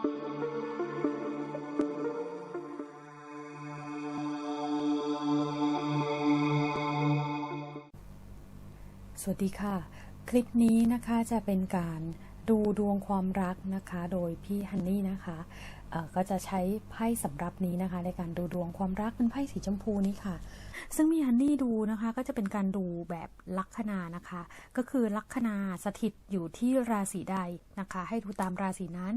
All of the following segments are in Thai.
สวัสดีค่ะ คลิปนี้นะคะจะเป็นการ ดูดวงความรักนะคะ โดยพี่ฮันนี่นะคะก็จะใช้ไพ่สำรับนี้นะคะ ในการดูดวงความรักเป็นไพ่สีชมพูนี้ค่ะ ซึ่งมีฮันนี่ดูนะคะ ก็จะเป็นการดูแบบลัคนานะคะ ก็คือลัคนาสถิตอยู่ที่ราศีใดนะคะ ให้ดูตามราศีนั้น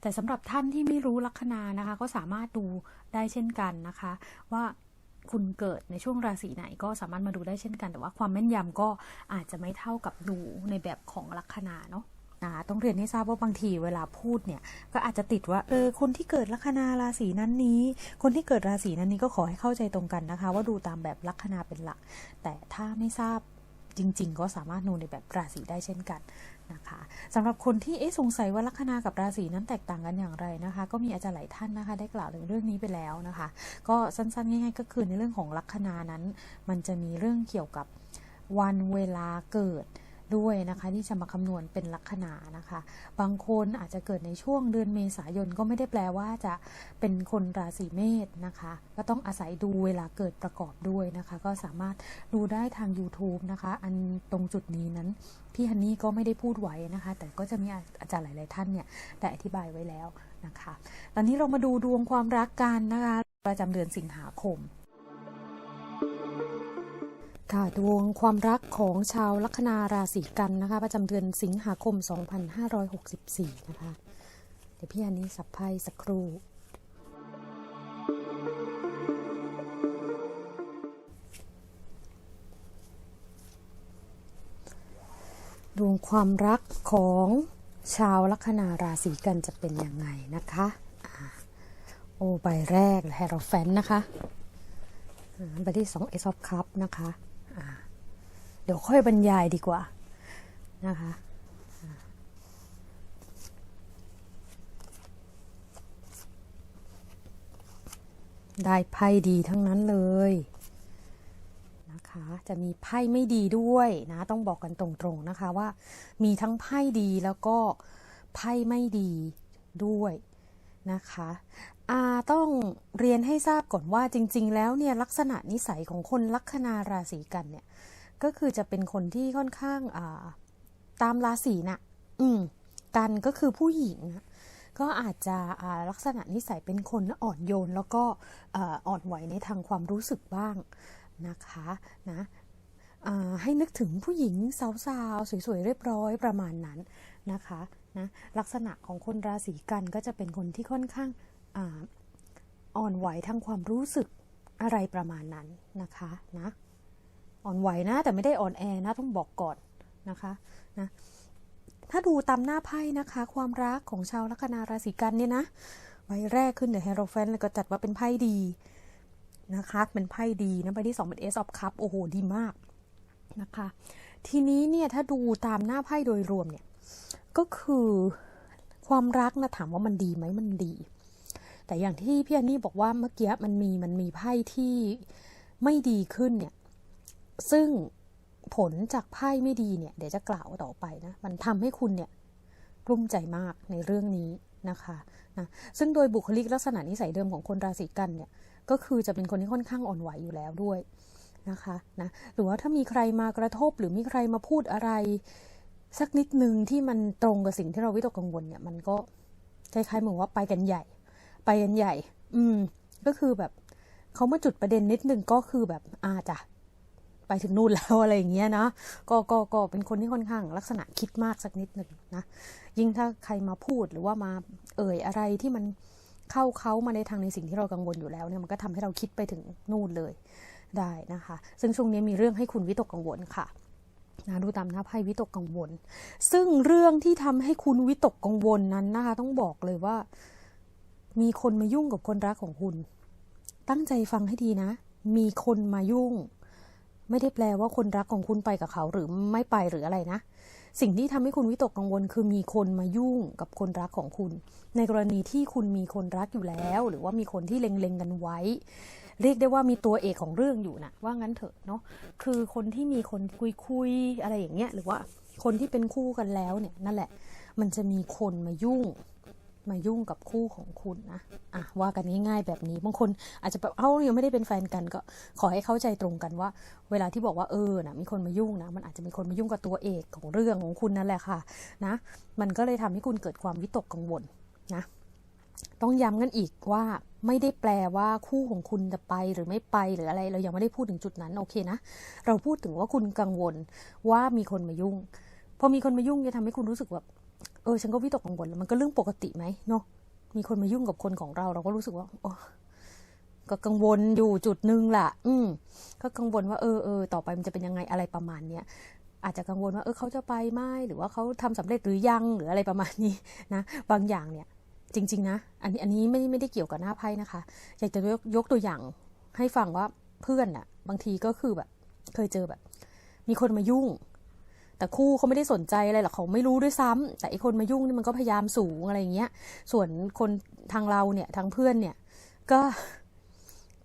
แต่สำหรับท่านที่ไม่รู้ลัคนานะคะ ก็สามารถดูได้เช่นกันนะคะ ว่าคุณเกิดในช่วงราศีไหนก็สามารถมาดูได้เช่นกัน แต่ว่าความแม่นยำก็อาจจะไม่เท่ากับดูในแบบของลัคนาเนาะ นะต้องเรียนให้ทราบว่าบางทีเวลาพูดเนี่ยก็อาจจะติดว่าเออคนที่เกิดลัคนาราศีนั้นนี้ คนที่เกิดราศีนั้นนี้ก็ขอให้เข้าใจตรงกันนะคะ ว่าดูตามแบบลัคนาเป็นหลัก แต่ถ้าไม่ทราบจริง ๆ ก็สามารถดูในแบบราศีได้เช่นกันนะคะสำหรับคนที่เอ๊ะสงสัยว่าลัคนากับราศีนั้นแตกต่างกันอย่างไรนะคะ ก็มีอาจารย์หลายท่านนะคะ ได้กล่าวถึงเรื่องนี้ไปแล้วนะคะ ก็สั้นๆง่ายๆก็คือในเรื่องของลัคนานั้น มันจะมีเรื่องเกี่ยวกับวันเวลาเกิด ด้วยนะคะที่จะมาคำนวณเป็นลัคนานะคะ บางคนอาจจะเกิดในช่วงเดือนเมษายนก็ไม่ได้แปลว่าจะเป็นคนราศีเมษนะคะ ก็ต้องอาศัยดูเวลาเกิดประกอบด้วยนะคะ ก็สามารถดูได้ทาง YouTube นะคะ อันตรงจุดนี้นั้นพี่ฮันนี่ก็ไม่ได้พูดไว้นะคะ แต่ก็จะมีอาจารย์หลาย ๆ ท่านเนี่ยได้อธิบายไว้แล้วนะคะ ตอนนี้เรามาดูดวงความรักกันนะคะ ประจำเดือนสิงหาคม ค่ะดวงความรักของชาวลัคนาราศีกันนะคะ ประจำเดือนสิงหาคม 2564 นะคะ เดี๋ยวพี่อันนี้สับไพ่สักครู่ ดวงความรักของชาวลัคนาราศีกันจะเป็นยังไงนะคะโอ้ใบแรกแฮร์แฟนนะคะใบที่สองเอซอฟคัพนะคะ เดี๋ยวค่อยบรรยายดีกว่านะคะได้ไพ่ดีทั้งนั้นเลยนะคะ จะมีไพ่ไม่ดีด้วยนะ ต้องบอกกันตรงๆนะคะว่า มีทั้งไพ่ดีแล้วก็ไพ่ไม่ดีด้วยนะคะ อาต้องเรียนให้ทราบก่อนว่าจริง ๆ แล้วเนี่ยลักษณะนิสัยของคนลัคนาราศีกันเนี่ย ก็คือจะเป็นคนที่ค่อนข้างอาตามราศีน่ะ อืม กันก็คือผู้หญิง ก็อาจจะลักษณะนิสัยเป็นคนอ่อนโยน แล้วก็อ่อนไหวในทางความรู้สึกบ้างนะคะนะให้นึกถึงผู้หญิงสาวๆสวยๆเรียบร้อยประมาณนั้นนะคะนะลักษณะของคนราศีกันก็จะเป็นคนที่ค่อนข้าง อ่อนไหวทางความรู้สึกอะไรประมาณนั้นนะคะนะอ่อนไหวนะแต่ไม่ได้อ่อนแอนะต้องบอกก่อนนะคะนะถ้าดูตามหน้าไพ่นะคะ ความรักของชาวลัคนาราศีกันเนี่ยนะใบแรกขึ้นเดอะเฮโรแฟนแล้วก็จัดว่าเป็นไพ่ดีนะคะเป็นไพ่ดีนะใบที่สองเป็น Ace of Cup โอ้โหดีมากนะคะ ทีนี้เนี่ยถ้าดูตามหน้าไพ่โดยรวมเนี่ยก็คือความรักนะถามว่ามันดีไหมมันดี แต่อย่างที่พี่อันนี่บอกว่าเมื่อกี้มันมีมันมีไพ่ที่ไม่ดีขึ้นเนี่ย ซึ่งผลจากไพ่ไม่ดีเนี่ย เดี๋ยวจะกล่าวต่อไปนะ มันทำให้คุณเนี่ยกลุ้มใจมากในเรื่องนี้นะคะนะซึ่งโดยบุคลิกลักษณะนิสัยเดิมของคนราศีกันเนี่ย ก็คือจะเป็นคนที่ค่อนข้างอ่อนไหวอยู่แล้วด้วยนะคะนะหรือว่าถ้ามีใครมากระทบหรือมีใครมาพูดอะไร สักนิดนึงที่มันตรงกับสิ่งที่เราวิตกกังวลเนี่ย มันก็คล้ายๆเหมือนว่าไปกันใหญ่ ไปกันใหญ่ อืม ก็คือแบบเขามาจุดประเด็นนิดนึงก็คือแบบอาจ้ะไปถึงนู่นแล้วอะไรอย่างเงี้ยนะก็ก็ก็เป็นคนที่ค่อนข้างลักษณะคิดมากสักนิดหนึ่งนะ ยิ่งถ้าใครมาพูดหรือว่ามาเอ่ยอะไรที่มันเข้าเขามาในทางในสิ่งที่เรากังวลอยู่แล้วเนี่ยมันก็ทำให้เราคิดไปถึงนู่นเลยได้นะคะ ซึ่งช่วงนี้มีเรื่องให้คุณวิตกกังวลค่ะนะดูตามหน้าไพ่วิตกกังวล ซึ่งเรื่องที่ทำให้คุณวิตกกังวลนั้นนะคะ ต้องบอกเลยว่า มีคนมายุ่งกับคนรักของคุณ ตั้งใจฟังให้ดีนะ มีคนมายุ่ง ไม่ได้แปลว่าคนรักของคุณไปกับเขาหรือไม่ไปหรืออะไรนะ สิ่งที่ทำให้คุณวิตกกังวล คือมีคนมายุ่งกับคนรักของคุณ ในกรณีที่คุณมีคนรักอยู่แล้ว หรือว่ามีคนที่เล็งๆกันไว้ เรียกได้ว่ามีตัวเอกของเรื่องอยู่นะว่างั้นเถอะเนาะ คือคนที่มีคนคุยๆอะไรอย่างเงี้ย หรือว่าคนที่เป็นคู่กันแล้วเนี่ยนั่นแหละ มันจะมีคนมายุ่ง มายุ่งกับคู่ของคุณนะอะว่ากันง่ายๆแบบนี้บางคนอาจจะแบบเอ้ายังไม่ได้เป็นแฟนกันก็ขอให้เข้าใจตรงกันว่า เวลาที่บอกว่าเออนะมีคนมายุ่งนะ มันอาจจะมีคนมายุ่งกับตัวเอกของเรื่องของคุณนั่นแหละค่ะนะมันก็เลยทำให้คุณเกิดความวิตกกังวลนะต้องย้ำกันอีกว่าไม่ได้แปลว่าคู่ของคุณจะไปหรือไม่ไปหรืออะไร เรายังไม่ได้พูดถึงจุดนั้นโอเคนะ เราพูดถึงว่าคุณกังวลว่ามีคนมายุ่งพอมีคนมายุ่งจะทำให้คุณรู้สึกแบบ เออฉันก็วิตกกังวลแล้วมันก็เรื่องปกติไหมเนาะมีคนมายุ่งกับคนของเรา เราก็รู้สึกว่าอก็กังวลอยู่จุดหนึ่งแหละอืมก็กังวลว่าเออเออต่อไปมันจะเป็นยังไงอะไรประมาณเนี้ยอาจจะกังวลว่าเออเขาจะไปไหมหรือว่าเขาทำสำเร็จหรือยังหรืออะไรประมาณนี้นะบางอย่างเนี่ย จริง ๆ นะ อันนี้อันนี้ไม่ไม่ได้เกี่ยวกับหน้าไพ่นะคะอยากจะยกยกตัวอย่างให้ฟังว่าเพื่อนอะบางทีก็คือแบบ เคยเจอแบบ มีคนมายุ่ง แต่คู่เขาไม่ได้สนใจอะไรหรอกเขาไม่รู้ด้วยซ้ำแต่ไอคนมายุ่งนี่มันก็พยายามสูงอะไรอย่างเงี้ย ส่วนคนทางเราเนี่ยทางเพื่อนเนี่ย ก็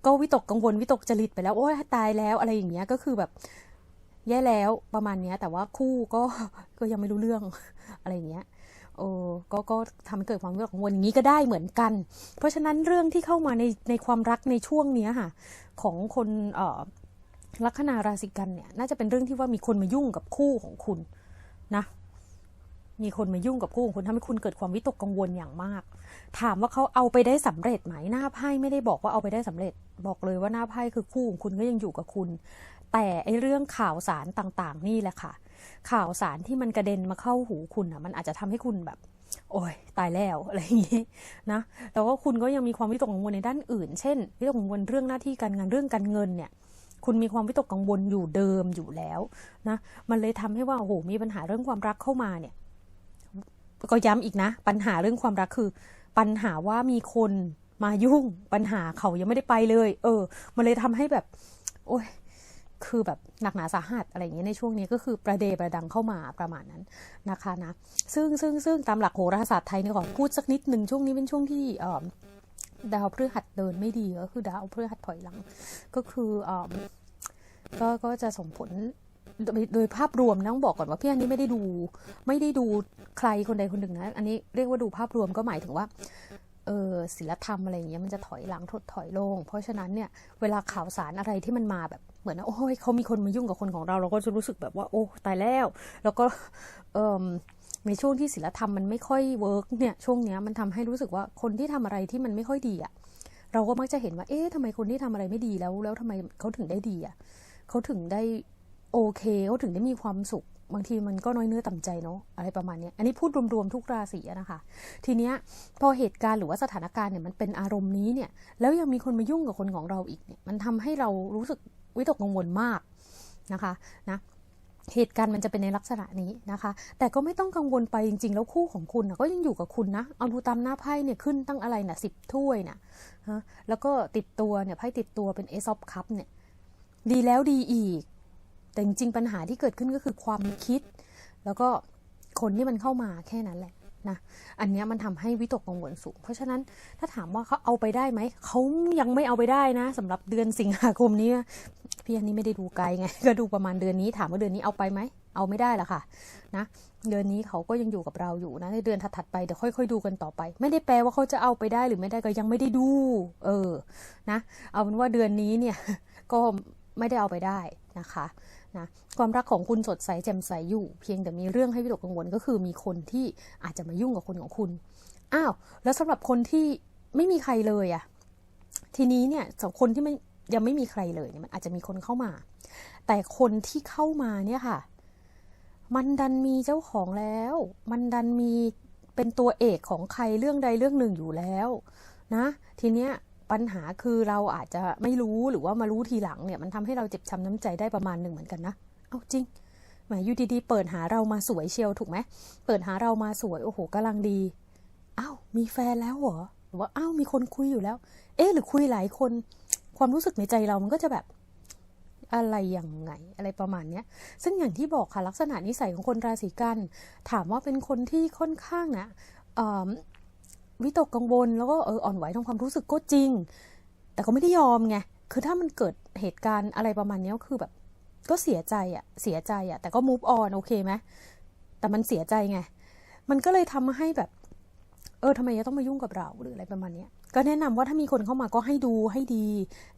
ก็วิตกกังวลวิตกจริตไปแล้ว โอ้ยตายแล้วอะไรอย่างเงี้ยก็คือแบบแย่แล้วประมาณเนี้ย แต่ว่าคู่ก็ก็ยังไม่รู้เรื่องอะไรอย่างเงี้ยโอ้ก็ก็ทำให้เกิดความวิตกกังวลอย่างนี้ก็ได้เหมือนกัน เพราะฉะนั้นเรื่องที่เข้ามาในในความรักในช่วงเนี้ยค่ะ ของคนเอ่อ ลัคนาราศีกันเนี่ยน่าจะเป็นเรื่องที่ว่ามีคนมายุ่งกับคู่ของคุณนะ มีคนมายุ่งกับคู่ของคุณทำให้คุณเกิดความวิตกกังวลอย่างมาก ถามว่าเขาเอาไปได้สำเร็จไหมหน้าไพ่ไม่ได้บอกว่าเอาไปได้สำเร็จ บอกเลยว่าหน้าไพ่คือคู่ของคุณก็ยังอยู่กับคุณ แต่ไอเรื่องข่าวสารต่างๆ นี่แหละค่ะ ข่าวสารที่มันกระเด็นมาเข้าหูคุณอะ มันอาจจะทำให้คุณแบบโอ้ยตายแล้วอะไรอย่างนี้นะแต่ว่าคุณก็ยังมีความวิตกกังวลในด้านอื่น เช่นวิตกกังวลเรื่องหน้าที่การงานเรื่องการเงินเนี่ย คุณมีความวิตกกังวลอยู่เดิมอยู่แล้วนะมันเลยทำให้ว่าโอ้โหมีปัญหาเรื่องความรักเข้ามาเนี่ย ก็ย้ำอีกนะ ปัญหาเรื่องความรักคือ ปัญหาว่ามีคนมายุ่งปัญหาเขายังไม่ได้ไปเลย เออ มันเลยทำให้แบบ โอ้ยคือแบบหนักหนาสาหัสอะไรอย่างเงี้ยในช่วงนี้ก็คือประเดประดังเข้ามาประมาณนั้นนะคะนะ ซึ่งซึ่งซึ่งตามหลักโหราศาสตร์ไทยเนี่ยก่อนพูดสักนิดหนึ่งช่วงนี้เป็นช่วงที่เออ ดาวพฤหัสเดินไม่ดีก็คือดาวพฤหัสถอยหลัง ก็คืออก็ก็จะส่งผลโดยโดยภาพรวมนะต้องบอกก่อนว่าพี่อันนี้ไม่ได้ดู ไม่ได้ดูใครคนใดคนหนึ่งนะ อันนี้เรียกว่าดูภาพรวมก็หมายถึงว่าเออศิลธรรมอะไรอย่างเงี้ยมันจะถอยหลังถดถอยลง เพราะฉะนั้นเนี่ยเวลาข่าวสารอะไรที่มันมาแบบเหมือนโอ้ยเขามีคนมายุ่งกับคนของเราเราก็จะรู้สึกแบบว่า โอ้ตายแล้ว แล้วก็เออ ในช่วงที่ศิลธรรมมันไม่ค่อยเวิร์กเนี่ยช่วงเนี้ยมันทำให้รู้สึกว่าคนที่ทำอะไรที่มันไม่ค่อยดีอะ่ะเราก็มักจะเห็นว่าเอ๊ะทำไมคนที่ทำอะไรไม่ดีแล้ว แล้วทำไมเขาถึงได้ดีอะ่ะเขาถึงได้โอเคเขาถึงได้มีความสุข บางทีมันก็น้อยเนื้อต่ำใจเนาะอะไรประมาณนี้อันนี้พูดรวมๆทุกราศีนะคะ ทีเนี้ยพอเหตุการณ์หรือว่าสถานการณ์เนี่ยมันเป็นอารมณ์นี้เนี่ยแล้วยังมีคนมายุ่งกับคนของเราอีกเนี่ยมันทำให้เรารู้สึกวิตกกังวลมากนะคะนะ เหตุการณ์มันจะเป็นในลักษณะนี้นะคะ แต่ก็ไม่ต้องกังวลไปจริง ๆ แล้วคู่ของคุณนะก็ยังอยู่กับคุณนะ เอาดูตามหน้าไพ่เนี่ยขึ้นตั้งอะไรนะสิบถ้วยนะฮะแล้วก็ติดตัวเนี่ยไพ่ติดตัวเป็นเอซอฟคัพเนี่ย ดีแล้วดีอีก แต่จริงๆปัญหาที่เกิดขึ้นก็คือความคิด แล้วก็คนที่มันเข้ามาแค่นั้นแหละ นะอันนี้มันทำให้วิตกกังวลสูง เพราะฉะนั้นถ้าถามว่าเขาเอาไปได้ไหมเขายังไม่เอาไปได้นะสำหรับเดือนสิงหาคมนี้พี่อันนี้ไม่ได้ดูไกลไงก็ดูประมาณเดือนนี้ถามว่าเดือนนี้เอาไปไหมเอาไม่ได้ละค่ะนะเดือนนี้เขาก็ยังอยู่กับเราอยู่นะในเดือนถัดๆไปเดี๋ยวค่อย ๆ ดูกันต่อไป ไม่ได้แปลว่าเขาจะเอาไปได้หรือไม่ได้ก็ยังไม่ได้ดู เออนะ เอาเป็นว่าเดือนนี้เนี่ยก็ไม่ได้เอาไปได้นะคะ นะความรักของคุณสดใสแจ่มใสอยู่ เพียงแต่มีเรื่องให้วิตกกังวลก็คือมีคนที่อาจจะมายุ่งกับคนของคุณอ้าวแล้วสำหรับคนที่ไม่มีใครเลยอะทีนี้เนี่ยสองคนที่ไม่ยังไม่มีใครเลยเนี่ยมันอาจจะมีคนเข้ามา แต่คนที่เข้ามาเนี่ยค่ะ มันดันมีเจ้าของแล้ว มันดันมีเป็นตัวเอกของใครเรื่องใดเรื่องหนึ่งอยู่แล้ว นะ ทีเนี้ย ปัญหาคือเราอาจจะไม่รู้หรือว่ามารู้ทีหลังเนี่ย มันทำให้เราเจ็บช้าน้ำใจได้ประมาณหนึ่งเหมือนกันนะ เอาจริงหมอยู่ดีๆเปิดหาเรามาสวยเชียวถูกไหมเปิดหาเรามาสวยโอ้โหกำลังดีอ้าวมีแฟนแล้วเหรอหรือว่าอ้าวมีคนคุยอยู่แล้ว เอ๊หรือคุยหลายคน ความรู้สึกในใจเรามันก็จะแบบอะไรอยังไงอะไรประมาณเนี้ย ซึ่งอย่างที่บอกค่ะลักษณะนิสัยของคนราศีกัน ถามว่าเป็นคนที่ค่อนข้างนะ วิตกกังวลแล้วก็เอออ่อนไหวทางความรู้สึกก็จริง แต่ก็ไม่ได้ยอมไงคือถ้ามันเกิดเหตุการณ์อะไรประมาณนี้คือแบบ ก็เสียใจอะเสียใจอะแต่ก็ move on โอเคไหมแต่มันเสียใจไง มันก็เลยทำให้แบบ เออทำไมจะต้องมายุ่งกับเราหรืออะไรประมาณนี้ก็แนะนำว่าถ้ามีคนเข้ามาก็ให้ดูให้ดี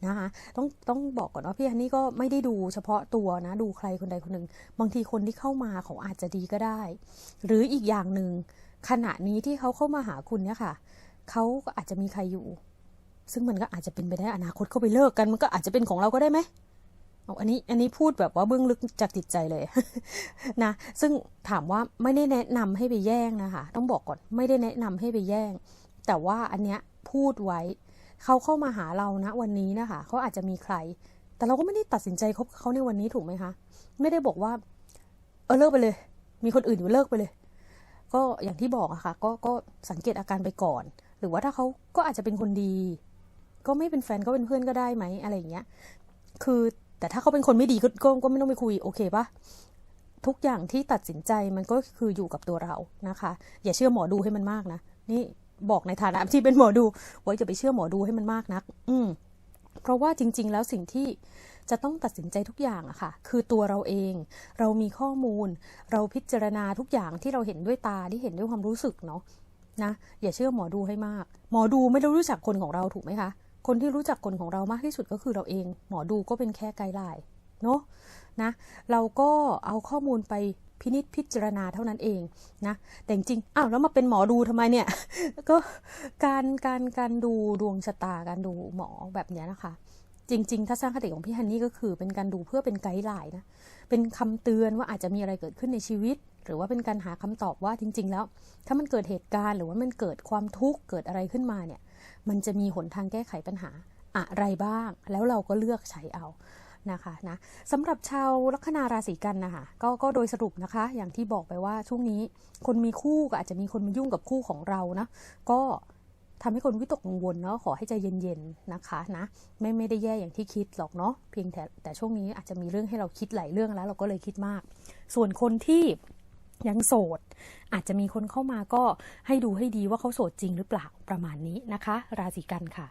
นะคะต้องต้องบอกก่อนว่าพี่ฮันนี่ก็ไม่ได้ดูเฉพาะตัวนะ ดูใครคนใดคนหนึ่งบางทีคนที่เข้ามาเขาอาจจะดีก็ได้ หรืออีกอย่างหนึ่ง ขณะนี้ที่เขาเข้ามาหาคุณเนี่ยค่ะ เขาก็อาจจะมีใครอยู่ ซึ่งมันก็อาจจะเป็นไปได้อนาคตเขาไปเลิกกัน มันก็อาจจะเป็นของเราก็ได้ไหมอาอันนี้อันนี้พูดแบบว่าเบื้องลึกจากจิตใจเลยนะ ซึ่งถามว่าไม่ได้แนะนำให้ไปแย่งนะคะ ต้องบอกก่อนไม่ได้แนะนำให้ไปแย่ง แต่ว่าอันเนี้ยพูดไว้ เขาเข้ามาหาเรานะวันนี้นะคะเขาอาจจะมีใคร แต่เราก็ไม่ได้ตัดสินใจคบเขาในวันนี้ถูกไหมคะ ไม่ได้บอกว่า เออเลิกไปเลย มีคนอื่นอยู่เลิกไปเลย ก็อย่างที่บอกอะค่ะก็ก็สังเกตอาการไปก่อน หรือว่าถ้าเขาก็อาจจะเป็นคนดี ก็ไม่เป็นแฟนก็เป็นเพื่อนก็ได้ไหมอะไรอย่างเงี้ย คือแต่ถ้าเขาเป็นคนไม่ดีก็ก็ก็ไม่ต้องไปคุยโอเคปะทุกอย่างที่ตัดสินใจมันก็คืออยู่กับตัวเรานะคะ อย่าเชื่อหมอดูให้มันมากนะนี่บอกในฐานะที่เป็นหมอดูว่าอย่าไปเชื่อหมอดูให้มันมากนัก อืม เพราะว่าจริง ๆ แล้วสิ่งที่จะต้องตัดสินใจทุกอย่างอะค่ะ คือตัวเราเอง เรามีข้อมูล เราพิจารณาทุกอย่างที่เราเห็นด้วยตาที่เห็นด้วยความรู้สึกเนาะนะอย่าเชื่อหมอดูให้มาก หมอดูไม่ได้รู้จักคนของเราถูกไหมคะ คนที่รู้จักคนของเรามากที่สุดก็คือเราเอง หมอดูก็เป็นแค่ไกด์ไลน์เนาะนะ เราก็เอาข้อมูลไป พินิจพิจารณาเท่านั้นเองนะแต่จริงๆอ้าวแล้วมาเป็นหมอดูทำไมเนี่ยก็การการการดูดวงชะตาการดูหมอแบบนี้นะคะ จริง ๆ ถ้าสร้างคติของพี่ฮันนี่ก็คือเป็นการดูเพื่อเป็นไกด์ไลน์นะเป็นคำเตือนว่าอาจจะมีอะไรเกิดขึ้นในชีวิต หรือว่าเป็นการหาคำตอบว่าจริง ๆ แล้ว ถ้ามันเกิดเหตุการณ์หรือว่ามันเกิดความทุกข์เกิดอะไรขึ้นมาเนี่ย มันจะมีหนทางแก้ไขปัญหาอะไรบ้าง แล้วเราก็เลือกใช้เอา นะคะนะสำหรับชาวลัคนาราศีกันนะคะก็ก็โดยสรุปนะคะ อย่างที่บอกไปว่าช่วงนี้คนมีคู่ก็อาจจะมีคนมายุ่งกับคู่ของเรานะก็ทำให้คนวิตกกังวลเนาะขอให้ใจเย็นๆนะคะนะไม่ไม่ได้แย่อย่างที่คิดหรอกเนาะเพียงแต่แต่ช่วงนี้อาจจะมีเรื่องให้เราคิดหลายเรื่องแล้ว เราก็เลยคิดมาก ส่วนคนที่ยังโสด อาจจะมีคนเข้ามาก็ให้ดูให้ดีว่าเขาโสดจริงหรือเปล่าประมาณนี้นะคะ ราศีกันค่ะ